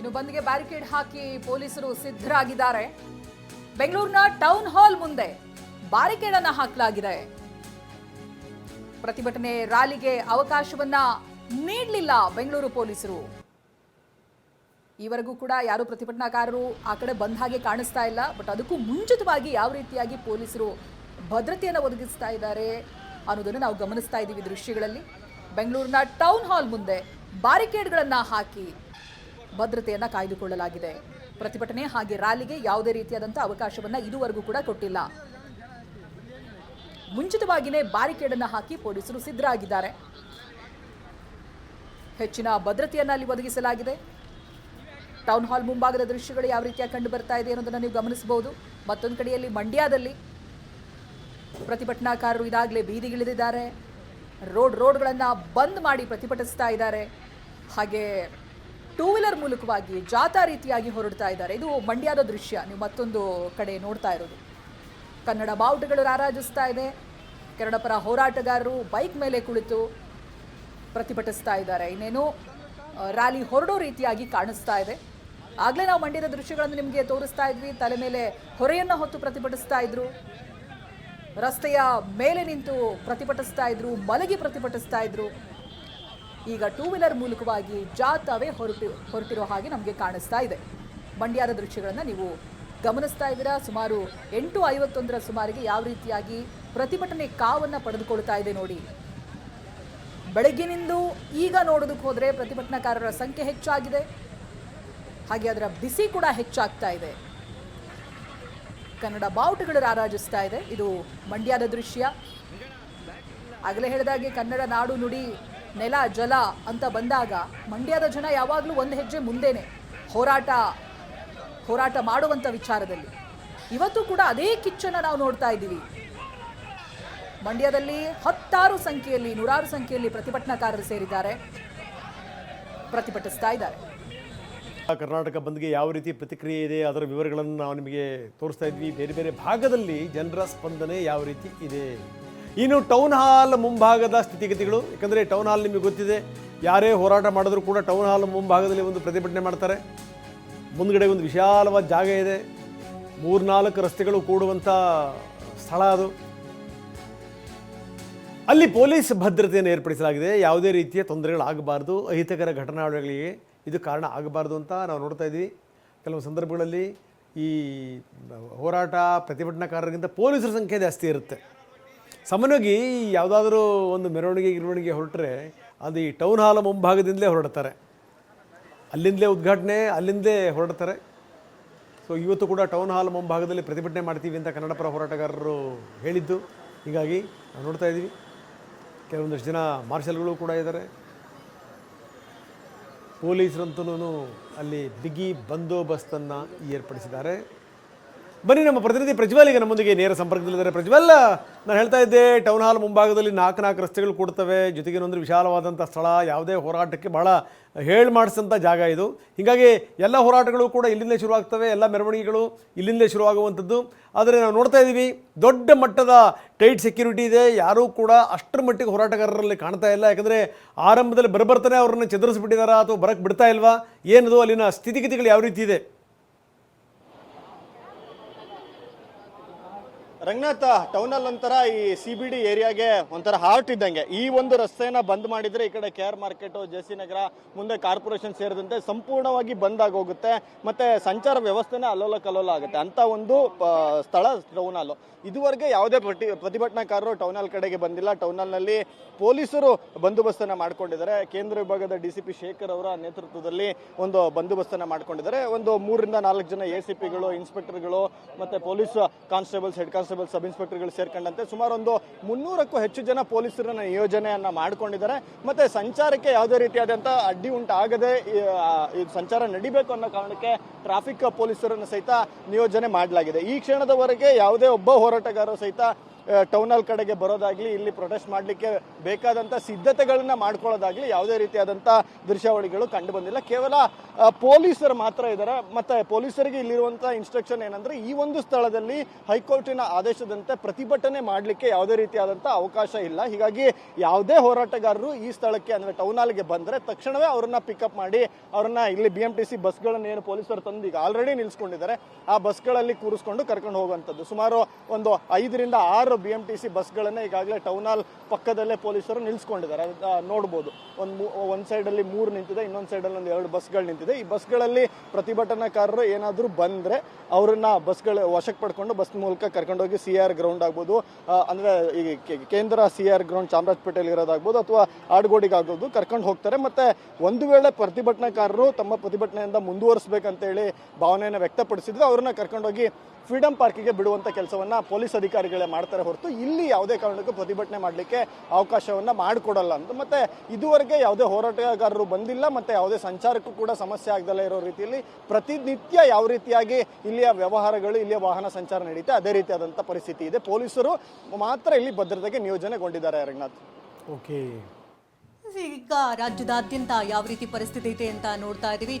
ಇನ್ನು ಬಂದ್ಗೆ ಬ್ಯಾರಿಕೇಡ್ ಹಾಕಿ ಪೊಲೀಸರು ಸಿದ್ಧರಾಗಿದ್ದಾರೆ. ಬೆಂಗಳೂರಿನ ಟೌನ್ ಹಾಲ್ ಮುಂದೆ ಬ್ಯಾರಿಕೇಡ್ ಅನ್ನ ಹಾಕಲಾಗಿದೆ. ಪ್ರತಿಭಟನೆ ರ್ಯಾಲಿಗೆ ಅವಕಾಶವನ್ನ ನೀಡಲಿಲ್ಲ ಬೆಂಗಳೂರು ಪೊಲೀಸರು. ಈವರೆಗೂ ಕೂಡ ಯಾರು ಪ್ರತಿಭಟನಾಕಾರರು ಆ ಕಡೆ ಬಂದ ಹಾಗೆ ಕಾಣಿಸ್ತಾ ಇಲ್ಲ. ಬಟ್ ಅದಕ್ಕೂ ಮುಂಚಿತವಾಗಿ ಯಾವ ರೀತಿಯಾಗಿ ಪೊಲೀಸರು ಭದ್ರತೆಯನ್ನು ಒದಗಿಸ್ತಾ ಇದ್ದಾರೆ ಅನ್ನೋದನ್ನು ನಾವು ಗಮನಿಸ್ತಾ ಇದ್ದೀವಿ ದೃಶ್ಯಗಳಲ್ಲಿ. ಬೆಂಗಳೂರಿನ ಟೌನ್ ಹಾಲ್ ಮುಂದೆ ಬ್ಯಾರಿಕೇಡ್ಗಳನ್ನು ಹಾಕಿ ಭದ್ರತೆಯನ್ನು ಕಾಯ್ದುಕೊಳ್ಳಲಾಗಿದೆ. ಪ್ರತಿಭಟನೆ ಹಾಗೆ ರ್ಯಾಲಿಗೆ ಯಾವುದೇ ರೀತಿಯಾದಂಥ ಅವಕಾಶವನ್ನ ಇದುವರೆಗೂ ಕೂಡ ಕೊಟ್ಟಿಲ್ಲ. ಮುಂಚಿತವಾಗಿಯೇ ಬ್ಯಾರಿಕೇಡನ್ನು ಹಾಕಿ ಪೊಲೀಸರು ಸಿದ್ಧರಾಗಿದ್ದಾರೆ. ಹೆಚ್ಚಿನ ಭದ್ರತೆಯನ್ನು ಅಲ್ಲಿ ಒದಗಿಸಲಾಗಿದೆ. ಟೌನ್ ಹಾಲ್ ಮುಂಭಾಗದ ದೃಶ್ಯಗಳು ಯಾವ ರೀತಿಯಾಗಿ ಕಂಡು ಬರ್ತಾ ಇದೆ ಅನ್ನೋದನ್ನು ನೀವು ಗಮನಿಸಬಹುದು. ಮತ್ತೊಂದು ಕಡೆಯಲ್ಲಿ ಮಂಡ್ಯದಲ್ಲಿ ಪ್ರತಿಭಟನಾಕಾರರು ಇದಾಗಲೇ ಬೀದಿಗಿಳಿದಿದ್ದಾರೆ. ರೋಡ್ ರೋಡ್ಗಳನ್ನು ಬಂದ್ ಮಾಡಿ ಪ್ರತಿಭಟಿಸ್ತಾ ಇದ್ದಾರೆ. ಹಾಗೆ ಟೂ ವೀಲರ್ ಮೂಲಕವಾಗಿ ಜಾಥಾ ರೀತಿಯಾಗಿ ಹೊರಡ್ತಾ ಇದ್ದಾರೆ. ಇದು ಮಂಡ್ಯದ ದೃಶ್ಯ. ನೀವು ಮತ್ತೊಂದು ಕಡೆ ನೋಡ್ತಾ ಇರೋದು. ಕನ್ನಡ ಬಾವುಟಗಳು ರಾರಾಜಿಸ್ತಾ ಇದೆ. ಕನ್ನಡ ಪರ ಹೋರಾಟಗಾರರು ಬೈಕ್ ಮೇಲೆ ಕುಳಿತು ಪ್ರತಿಭಟಿಸ್ತಾ ಇದ್ದಾರೆ. ಇನ್ನೇನು ರ್ಯಾಲಿ ಹೊರಡೋ ರೀತಿಯಾಗಿ ಕಾಣಿಸ್ತಾ ಇದೆ. ಆಗಲೇ ನಾವು ಮಂಡ್ಯದ ದೃಶ್ಯಗಳನ್ನು ನಿಮಗೆ ತೋರಿಸ್ತಾ ಇದ್ವಿ. ತಲೆ ಮೇಲೆ ಹೊರೆಯನ್ನು ಹೊತ್ತು ಪ್ರತಿಭಟಿಸ್ತಾ ಇದ್ರು. ರಸ್ತೆಯ ಮೇಲೆ ನಿಂತು ಪ್ರತಿಭಟಿಸ್ತಾ ಇದ್ರು. ಮಲಗಿ ಪ್ರತಿಭಟಿಸ್ತಾ ಇದ್ರು. ಈಗ ಟೂ ವೀಲರ್ ಮೂಲಕವಾಗಿ ಜಾಥಾವೇ ಹೊರಟಿ, ಹೊರಟಿರೋ ಹಾಗೆ ನಮಗೆ ಕಾಣಿಸ್ತಾ ಇದೆ. ಮಂಡ್ಯದ ದೃಶ್ಯಗಳನ್ನು ನೀವು ಗಮನಿಸ್ತಾ ಇದ್ದೀರಾ? ಸುಮಾರು ಎಂಟು ಐವತ್ತೊಂದರ ಸುಮಾರಿಗೆ ಯಾವ ರೀತಿಯಾಗಿ ಪ್ರತಿಭಟನೆ ಕಾವನ್ನು ಪಡೆದುಕೊಳ್ತಾ ಇದೆ ನೋಡಿ. ಬೆಳಗ್ಗಿನಿಂದ ಈಗ ನೋಡೋದಕ್ಕೆ ಹೋದರೆ ಪ್ರತಿಭಟನಾಕಾರರ ಸಂಖ್ಯೆ ಹೆಚ್ಚಾಗಿದೆ. ಹಾಗೆ ಅದರ ಬಿಸಿ ಕೂಡ ಹೆಚ್ಚಾಗ್ತಾ ಇದೆ. ಕನ್ನಡ ಬಾವುಟಗಳು ರಾರಾಜಿಸ್ತಾ ಇದೆ. ಇದು ಮಂಡ್ಯದ ದೃಶ್ಯ. ಆಗಲೇ ಹೇಳಿದಾಗೆ ಕನ್ನಡ ನಾಡು ನುಡಿ ನೆಲ, ಜಲ ಅಂತ ಬಂದಾಗ ಮಂಡ್ಯದ ಜನ ಯಾವಾಗಲೂ ಒಂದು ಹೆಜ್ಜೆ ಮುಂದೆನೆ ಹೋರಾಟ ಹೋರಾಟ ಮಾಡುವಂಥ ವಿಚಾರದಲ್ಲಿ. ಇವತ್ತು ಕೂಡ ಅದೇ ಕಿಚ್ಚನ್ನು ನಾವು ನೋಡ್ತಾ ಇದ್ದೀವಿ. ಮಂಡ್ಯದಲ್ಲಿ ಹತ್ತಾರು ಸಂಖ್ಯೆಯಲ್ಲಿ, ನೂರಾರು ಸಂಖ್ಯೆಯಲ್ಲಿ ಪ್ರತಿಭಟನಾಕಾರರು ಸೇರಿದ್ದಾರೆ, ಪ್ರತಿಭಟಿಸ್ತಾ ಇದ್ದಾರೆ. ಕರ್ನಾಟಕ ಬಂದ್ಗೆ ಯಾವ ರೀತಿ ಪ್ರತಿಕ್ರಿಯೆ ಇದೆ, ಅದರ ವಿವರಗಳನ್ನು ನಾವು ನಿಮಗೆ ತೋರಿಸ್ತಾ ಇದ್ವಿ. ಬೇರೆ ಬೇರೆ ಭಾಗದಲ್ಲಿ ಜನರ ಸ್ಪಂದನೆ ಯಾವ ರೀತಿ ಇದೆ? ಇನ್ನು ಟೌನ್ ಹಾಲ್ ಮುಂಭಾಗದ ಸ್ಥಿತಿಗತಿಗಳು, ಯಾಕಂದರೆ ಟೌನ್ ಹಾಲ್ ನಿಮಗೆ ಗೊತ್ತಿದೆ, ಯಾರೇ ಹೋರಾಟ ಮಾಡಿದ್ರು ಕೂಡ ಟೌನ್ ಹಾಲ್ ಮುಂಭಾಗದಲ್ಲಿ ಒಂದು ಪ್ರತಿಭಟನೆ ಮಾಡ್ತಾರೆ. ಮುಂದ್ಗಡೆ ಒಂದು ವಿಶಾಲವಾದ ಜಾಗ ಇದೆ. ಮೂರ್ನಾಲ್ಕು ರಸ್ತೆಗಳು ಕೂಡುವಂಥ ಸ್ಥಳ ಅದು. ಅಲ್ಲಿ ಪೊಲೀಸ್ ಭದ್ರತೆಯನ್ನು ಏರ್ಪಡಿಸಲಾಗಿದೆ. ಯಾವುದೇ ರೀತಿಯ ತೊಂದರೆಗಳಾಗಬಾರ್ದು. ಅಹಿತಕರ ಘಟನಾವಳಿಗಳಿಗೆ ಇದು ಕಾರಣ ಆಗಬಾರ್ದು ಅಂತ ನಾವು ನೋಡ್ತಾ ಇದ್ವಿ. ಕೆಲವು ಸಂದರ್ಭಗಳಲ್ಲಿ ಈ ಹೋರಾಟ ಪ್ರತಿಭಟನಾಕಾರರಿಗಿಂತ ಪೊಲೀಸರ ಸಂಖ್ಯೆ ಜಾಸ್ತಿ ಇರುತ್ತೆ. ಸಾಮಾನ್ಯವಾಗಿ ಯಾವುದಾದ್ರೂ ಒಂದು ಮೆರವಣಿಗೆ, ಗಿರವಣಿಗೆ ಹೊರಟ್ರೆ ಅದು ಈ ಟೌನ್ ಹಾಲ್ ಮುಂಭಾಗದಿಂದಲೇ ಹೊರಡ್ತಾರೆ. ಅಲ್ಲಿಂದಲೇ ಉದ್ಘಾಟನೆ, ಅಲ್ಲಿಂದಲೇ ಹೊರಡ್ತಾರೆ. ಸೊ ಇವತ್ತು ಕೂಡ ಟೌನ್ ಹಾಲ್ ಮುಂಭಾಗದಲ್ಲಿ ಪ್ರತಿಭಟನೆ ಮಾಡ್ತೀವಿ ಅಂತ ಕನ್ನಡಪರ ಹೋರಾಟಗಾರರು ಹೇಳಿದ್ದು. ಹೀಗಾಗಿ ನಾವು ನೋಡ್ತಾ ಇದ್ದೀವಿ. ಕೆಲವೊಂದಷ್ಟು ಜನ ಮಾರ್ಷಲ್ಗಳು ಕೂಡ ಇದ್ದಾರೆ. ಪೊಲೀಸರಂತೂ ಅಲ್ಲಿ ಬಿಗಿ ಬಂದೋಬಸ್ತನ್ನು ಏರ್ಪಡಿಸಿದ್ದಾರೆ. ಬನ್ನಿ, ನಮ್ಮ ಪ್ರತಿನಿಧಿ ಪ್ರಜ್ವಲ್ ಈಗ ನಮ್ಮೊಂದಿಗೆ ನೇರ ಸಂಪರ್ಕದಲ್ಲಿದ್ದಾರೆ. ಪ್ರಜ್ವಲ್, ನಾನು ಹೇಳ್ತಾ ಇದ್ದೆ ಟೌನ್ ಹಾಲ್ ಮುಂಭಾಗದಲ್ಲಿ ನಾಲ್ಕು ನಾಲ್ಕು ರಸ್ತೆಗಳು ಕೊಡ್ತವೆ. ಜೊತೆಗೆ ಇನ್ನೊಂದು ವಿಶಾಲವಾದಂಥ ಸ್ಥಳ, ಯಾವುದೇ ಹೋರಾಟಕ್ಕೆ ಬಹಳ ಹೇಳಿ ಮಾಡಿಸಿದಂಥ ಜಾಗ ಇದು. ಹೀಗಾಗಿ ಎಲ್ಲ ಹೋರಾಟಗಳು ಕೂಡ ಇಲ್ಲಿಂದಲೇ ಶುರುವಾಗ್ತವೆ. ಎಲ್ಲ ಮೆರವಣಿಗೆಗಳು ಇಲ್ಲಿಂದಲೇ ಶುರುವಾಗುವಂಥದ್ದು. ಆದರೆ ನಾವು ನೋಡ್ತಾ ಇದ್ದೀವಿ, ದೊಡ್ಡ ಮಟ್ಟದ ಟೈಟ್ ಸೆಕ್ಯೂರಿಟಿ ಇದೆ. ಯಾರೂ ಕೂಡ ಅಷ್ಟರ ಮಟ್ಟಿಗೆ ಹೋರಾಟಗಾರರಲ್ಲಿ ಕಾಣ್ತಾ ಇಲ್ಲ. ಯಾಕಂದರೆ ಆರಂಭದಲ್ಲಿ ಬರಬರ್ತಾನೆ ಅವ್ರನ್ನ ಚದುರಿಸ್ಬಿಟ್ಟಿದಾರಾ ಅಥವಾ ಬರಕ್ಕೆ ಬಿಡ್ತಾ ಇಲ್ವಾ? ಏನದು? ಅಲ್ಲಿನ ಸ್ಥಿತಿಗತಿಗಳು ಯಾವ ರೀತಿ ಇದೆ? ರಂಗನಾಥ ಟೌನಲ್ಲಿ ಒಂಥರ ಈ ಸಿ ಬಿ ಡಿ ಏರಿಯಾಗೆ ಒಂಥರ ಹಾರ್ಟ್ ಇದ್ದಂಗೆ. ಈ ಒಂದು ರಸ್ತೆನ ಬಂದ್ ಮಾಡಿದ್ರೆ ಈ ಕಡೆ K R market J C Nagar, ಮುಂದೆ ಕಾರ್ಪೊರೇಷನ್ ಸೇರಿದಂತೆ ಸಂಪೂರ್ಣವಾಗಿ ಬಂದ್ ಆಗೋಗುತ್ತೆ. ಮತ್ತೆ ಸಂಚಾರ ವ್ಯವಸ್ಥೆನೇ ಅಲ್ಲೋಲ ಕಲ್ಲೋಲ ಆಗುತ್ತೆ. ಅಂತ ಒಂದು ಸ್ಥಳ ಟೌನ್ ಇದುವರೆಗೆ ಯಾವುದೇ ಪ್ರತಿ, ಪ್ರತಿಭಟನಾಕಾರರು ಟೌನ್ ಕಡೆಗೆ ಬಂದಿಲ್ಲ. ಟೌನ್ ಪೊಲೀಸರು ಬಂದೋಬಸ್ತನ್ನು ಮಾಡ್ಕೊಂಡಿದ್ದಾರೆ. ಕೇಂದ್ರ ವಿಭಾಗದ ಡಿ ಸಿ ಪಿ ಶೇಖರ್ ಅವರ ನೇತೃತ್ವದಲ್ಲಿ ಒಂದು ಬಂದೋಬಸ್ತನ್ನು ಮಾಡ್ಕೊಂಡಿದ್ದಾರೆ. ಒಂದು ಮೂರರಿಂದ ನಾಲ್ಕು ಜನ ಎ ಸಿ ಪಿಗಳು ಇನ್ಸ್ಪೆಕ್ಟರ್ಗಳು ಮತ್ತೆ police constables head constable sub ಇನ್ಸ್ಪೆಕ್ಟರ್ಗಳು ಸೇರ್ಕೊಂಡಂತೆ ಸುಮಾರು ಒಂದು ಮುನ್ನೂರಕ್ಕೂ ಹೆಚ್ಚು ಜನ ಪೊಲೀಸರನ್ನ ನಿಯೋಜನೆಯನ್ನ ಮಾಡ್ಕೊಂಡಿದ್ದಾರೆ. ಮತ್ತೆ ಸಂಚಾರಕ್ಕೆ ಯಾವುದೇ ರೀತಿಯಾದಂಥ ಅಡ್ಡಿ ಉಂಟಾಗದೆ ಸಂಚಾರ ನಡಿಬೇಕು ಅನ್ನೋ ಕಾರಣಕ್ಕೆ ಟ್ರಾಫಿಕ್ ಪೊಲೀಸರನ್ನು ಸಹಿತ ನಿಯೋಜನೆ ಮಾಡಲಾಗಿದೆ. ಈ ಕ್ಷಣದವರೆಗೆ ಯಾವುದೇ ಒಬ್ಬ ಹೋರಾಟಗಾರರು ಸಹಿತ ಟೌನ್ ಕಡೆಗೆ ಬರೋದಾಗ್ಲಿ, ಇಲ್ಲಿ ಪ್ರೊಟೆಸ್ಟ್ ಮಾಡಲಿಕ್ಕೆ ಬೇಕಾದಂಥ ಸಿದ್ಧತೆಗಳನ್ನ ಮಾಡ್ಕೊಳ್ಳೋದಾಗ್ಲಿ ಯಾವುದೇ ರೀತಿಯಾದಂಥ ದೃಶ್ಯಾವಳಿಗಳು ಕಂಡು ಬಂದಿಲ್ಲ. ಕೇವಲ ಪೊಲೀಸರು ಮಾತ್ರ ಇದ್ದಾರೆ ಮತ್ತೆ ಪೊಲೀಸರಿಗೆ ಇಲ್ಲಿರುವಂಥ ಇನ್ಸ್ಟ್ರಕ್ಷನ್ ಏನಂದ್ರೆ, ಈ ಒಂದು ಸ್ಥಳದಲ್ಲಿ ಹೈಕೋರ್ಟಿನ ಆದೇಶದಂತೆ ಪ್ರತಿಭಟನೆ ಮಾಡಲಿಕ್ಕೆ ಯಾವುದೇ ರೀತಿಯಾದಂಥ ಅವಕಾಶ ಇಲ್ಲ. ಹೀಗಾಗಿ ಯಾವುದೇ ಹೋರಾಟಗಾರರು ಈ ಸ್ಥಳಕ್ಕೆ, ಅಂದ್ರೆ ಟೌನ್ ಹಾಲ್ಗೆ ಬಂದರೆ ತಕ್ಷಣವೇ ಅವರನ್ನ ಪಿಕಪ್ ಮಾಡಿ, ಅವ್ರನ್ನ ಇಲ್ಲಿ ಬಿ ಎಂ ಟಿ ಸಿ ಏನು ಪೊಲೀಸರು ತಂದು ಈಗ ಆಲ್ರೆಡಿ ನಿಲ್ಸ್ಕೊಂಡಿದ್ದಾರೆ. ಆ ಬಸ್ಗಳಲ್ಲಿ ಕೂರಿಸ್ಕೊಂಡು ಕರ್ಕೊಂಡು ಹೋಗುವಂಥದ್ದು. ಸುಮಾರು ಒಂದು ಐದರಿಂದ ಆರು ಬಿ ಎಂ ಟಿ ಸಿ ಬಸ್ಗಳನ್ನ ಈಗಾಗಲೇ ಟೌನ್ ಹಾಲ್ ಪಕ್ಕದಲ್ಲೇ ಪೊಲೀಸರು ನಿಲ್ಸ್ಕೊಂಡಿದ್ದಾರೆ. ನೋಡಬಹುದು ಒಂದು ನೋಡ್ಬೋದು. ಒಂದು ಒಂದು ಸೈಡಲ್ಲಿ ಮೂರು ನಿಂತಿದೆ, ಇನ್ನೊಂದು ಸೈಡಲ್ಲಿ ಒಂದು ಎರಡು ಬಸ್ಗಳು ನಿಂತಿದೆ. ಈ ಬಸ್ಗಳಲ್ಲಿ ಪ್ರತಿಭಟನಾಕಾರರು ಏನಾದರೂ ಬಂದರೆ ಅವರನ್ನ ಬಸ್ಗಳ ವಶಕ್ಕೆ ಪಡ್ಕೊಂಡು ಬಸ್ ಮೂಲಕ ಕರ್ಕೊಂಡೋಗಿ ಸಿ ಆರ್ ಗ್ರೌಂಡ್ ಆಗ್ಬೋದು. ಅಂದ್ರೆ ಈ ಕೇಂದ್ರ ಸಿ ಆರ್ ಗ್ರೌಂಡ್ ಚಾಮರಾಜಪೇಟೆಯಲ್ಲಿ ಇರೋದಾಗ್ಬೋದು ಅಥವಾ ಆಡ್ಗೋಡಿಗೆ ಆಗೋದು ಕರ್ಕೊಂಡು ಹೋಗ್ತಾರೆ. ಮತ್ತೆ ಒಂದು ವೇಳೆ ಪ್ರತಿಭಟನಾಕಾರರು ತಮ್ಮ ಪ್ರತಿಭಟನೆಯಿಂದ ಮುಂದುವರಿಸಬೇಕಂತೇಳಿ ಭಾವನೆಯನ್ನು ವ್ಯಕ್ತಪಡಿಸಿದ್ರು ಅವ್ರನ್ನ ಕರ್ಕೊಂಡೋಗಿ ಫ್ರೀಡಂ ಪಾರ್ಕಿಗೆ ಬಿಡುವಂತ ಕೆಲಸವನ್ನ ಪೊಲೀಸ್ ಅಧಿಕಾರಿಗಳೇ ಮಾಡ್ತಾರೆ. ಹೊರತು ಇಲ್ಲಿ ಯಾವುದೇ ಕಾರಣಕ್ಕೂ ಪ್ರತಿಭಟನೆ ಮಾಡಲಿಕ್ಕೆ ಅವಕಾಶವನ್ನ ಮಾಡಿಕೊಡಲ್ಲ ಅಂತ. ಮತ್ತೆ ಇದುವರೆಗೆ ಯಾವುದೇ ಹೋರಾಟಗಾರರು ಬಂದಿಲ್ಲ ಮತ್ತೆ ಯಾವುದೇ ಸಂಚಾರಕ್ಕೂ ಕೂಡ ಸಮಸ್ಯೆ ಆಗದಲ್ಲ ಇರೋ ರೀತಿಯಲ್ಲಿ ಪ್ರತಿನಿತ್ಯ ಯಾವ ರೀತಿಯಾಗಿ ಇಲ್ಲಿಯ ವ್ಯವಹಾರಗಳು ಇಲ್ಲಿಯ ವಾಹನ ಸಂಚಾರ ನಡೀತೆ ಅದೇ ರೀತಿಯಾದಂಥ ಪರಿಸ್ಥಿತಿ ಇದೆ. ಪೊಲೀಸರು ಮಾತ್ರ ಇಲ್ಲಿ ಭದ್ರತೆಗೆ ನಿಯೋಜನೆಗೊಂಡಿದ್ದಾರೆ ರಂಗನಾಥ್. ಓಕೆ. ಈಗ ರಾಜ್ಯದಾದ್ಯಂತ ಯಾವ ರೀತಿ ಪರಿಸ್ಥಿತಿ ಇದೆ ಅಂತ ನೋಡ್ತಾ ಇದೀವಿ